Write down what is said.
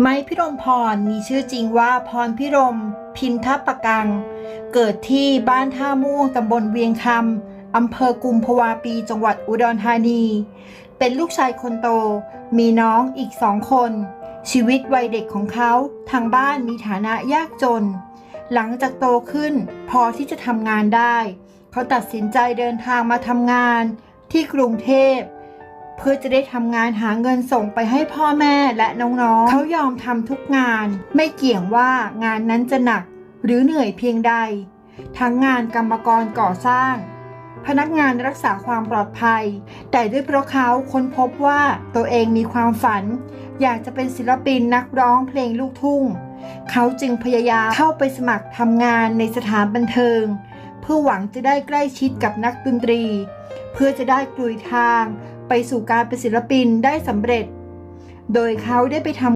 ไม้พิรมพรมีชื่อจริงว่าพรพิรม พินทปะกัง เกิดที่บ้านท่าม่วงตำบลเวียงคำอำเภอกุมภวาปีจังหวัดอุดรธานี เป็นลูกชายคนโต มีน้องอีกสองคน ชีวิตวัยเด็กของเขาทางบ้านมีฐานะยากจน หลังจากโตขึ้นพอที่จะทำงานได้ เขาตัดสินใจเดินทางมาทำงานที่กรุงเทพ เพื่อจะได้ทำงานหาเงินส่งไปให้พ่อแม่และน้องๆ เขายอมทำทุกงาน ไม่เกี่ยงว่างานนั้นจะหนัก หรือเหนื่อยเพียงใด ทั้งงานกรรมกรก่อสร้าง พนักงานรักษาความปลอดภัย แต่ด้วยเพราะเขาค้นพบว่าตัวเองมีความฝัน อยากจะเป็นศิลปินนักร้องเพลงลูกทุ่ง เขาจึงพยายามเข้าไปสมัครทำงานในสถานบันเทิง เพื่อหวังจะได้ใกล้ชิดกับนักดนตรี เพื่อจะได้กลุยทาง ไปสู่การเป็นศิลปินได้สำเร็จ โดยเขาได้ไปทำ